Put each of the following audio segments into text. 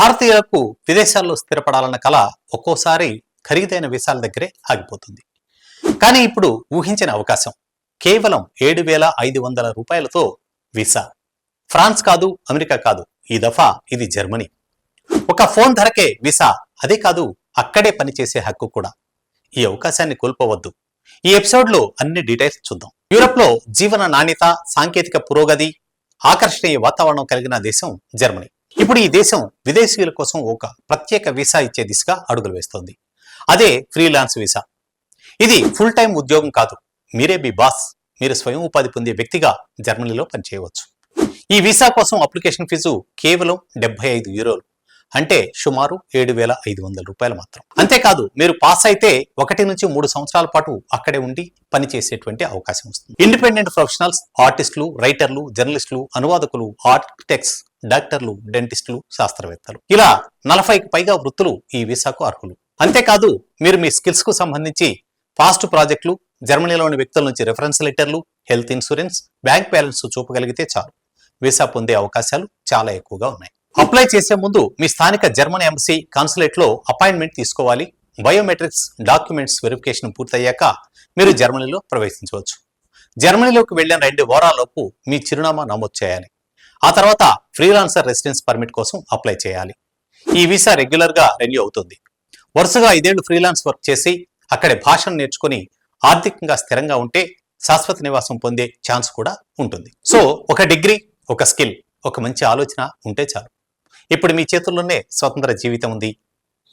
భారతీయులకు విదేశాల్లో స్థిరపడాలన్న కళ ఒక్కోసారి ఖరీదైన వీసాల దగ్గరే ఆగిపోతుంది. కానీ ఇప్పుడు ఊహించిన అవకాశం. కేవలం ఏడు వేల ఐదు వందల రూపాయలతో వీసా. ఫ్రాన్స్ కాదు అమెరికా కాదు. ఈ దఫా ఇది జర్మనీ. ఒక ఫోన్ ధరకే వీసా. అదే కాదు అక్కడే పనిచేసే హక్కు కూడా. ఈ అవకాశాన్ని కోల్పోవద్దు. ఈ ఎపిసోడ్లో అన్ని డీటెయిల్స్ చూద్దాం. యూరప్లో జీవన నాణ్యత సాంకేతిక పురోగతి ఆకర్షణీయ వాతావరణం కలిగిన దేశం జర్మనీ. ఇప్పుడు ఈ దేశం విదేశీయుల కోసం ఒక ప్రత్యేక వీసా ఇచ్చే దిశగా అడుగులు వేస్తోంది. అదే ఫ్రీలాన్స్ వీసా. ఇది ఫుల్ టైం ఉద్యోగం కాదు. మీరే మీ బాస్. మీరు స్వయం ఉపాధి పొందే వ్యక్తిగా జర్మనీలో పనిచేయవచ్చు. ఈ వీసా కోసం అప్లికేషన్ ఫీజు కేవలం డెబ్బై ఐదు యూరోలు. అంటే సుమారు ఏడు వేల ఐదు వందల రూపాయలు మాత్రం. అంతేకాదు మీరు పాస్ అయితే ఒకటి నుంచి మూడు సంవత్సరాల పాటు అక్కడే ఉండి పనిచేసేటువంటి అవకాశం వస్తుంది. ఇండిపెండెంట్ ప్రొఫెషనల్స్ ఆర్టిస్టులు రైటర్లు జర్నలిస్టులు అనువాదకులు ఆర్కిటెక్ట్స్ డాక్టర్లు డెంటిస్టులు శాస్త్రవేత్తలు. ఇలా నలభైకి పైగా వృత్తులు ఈ వీసాకు అర్హులు. అంతేకాదు మీరు మీ స్కిల్స్కు సంబంధించి ఫాస్ట్ ప్రాజెక్టులు జర్మనీలోని వ్యక్తుల నుంచి రెఫరెన్స్ లెటర్లు హెల్త్ ఇన్సూరెన్స్ బ్యాంక్ బ్యాలెన్స్ చూపగలిగితే చాలు. వీసా పొందే అవకాశాలు చాలా ఎక్కువగా ఉన్నాయి. అప్లై చేసే ముందు మీ స్థానిక జర్మన్ ఎంబసీ కాన్సులేట్లో అపాయింట్మెంట్ తీసుకోవాలి. బయోమెట్రిక్స్ డాక్యుమెంట్స్ వెరిఫికేషన్ పూర్తయ్యాక మీరు జర్మనీలో ప్రవేశించవచ్చు. జర్మనీలోకి వెళ్ళిన రెండు వారాలలోపు మీ చిరునామా నమోదు చేయాలి. ఆ తర్వాత ఫ్రీలాన్సర్ రెసిడెన్స్ పర్మిట్ కోసం అప్లై చేయాలి. ఈ వీసా రెగ్యులర్గా రెన్యూ అవుతుంది. వరుసగా ఐదేళ్ళు ఫ్రీలాన్స్ వర్క్ చేసి అక్కడి భాషను నేర్చుకుని ఆర్థికంగా స్థిరంగా ఉంటే శాశ్వత నివాసం పొందే ఛాన్స్ కూడా ఉంటుంది. సో ఒక డిగ్రీ ఒక స్కిల్ ఒక మంచి ఆలోచన ఉంటే చాలు. ఇప్పుడు మీ చేతుల్లోనే స్వతంత్ర జీవితం ఉంది.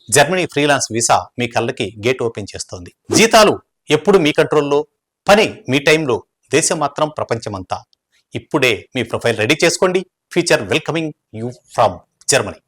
జర్మనీ ఫ్రీలాన్స్ వీసా మీ కళ్ళకి గేట్ ఓపెన్ చేస్తోంది. జీతాలు ఎప్పుడు మీ కంట్రోల్లో పని మీ టైంలో దేశం మాత్రం ప్రపంచమంతా. ఇప్పుడే మీ ప్రొఫైల్ రెడీ చేసుకోండి. Future welcoming you from Germany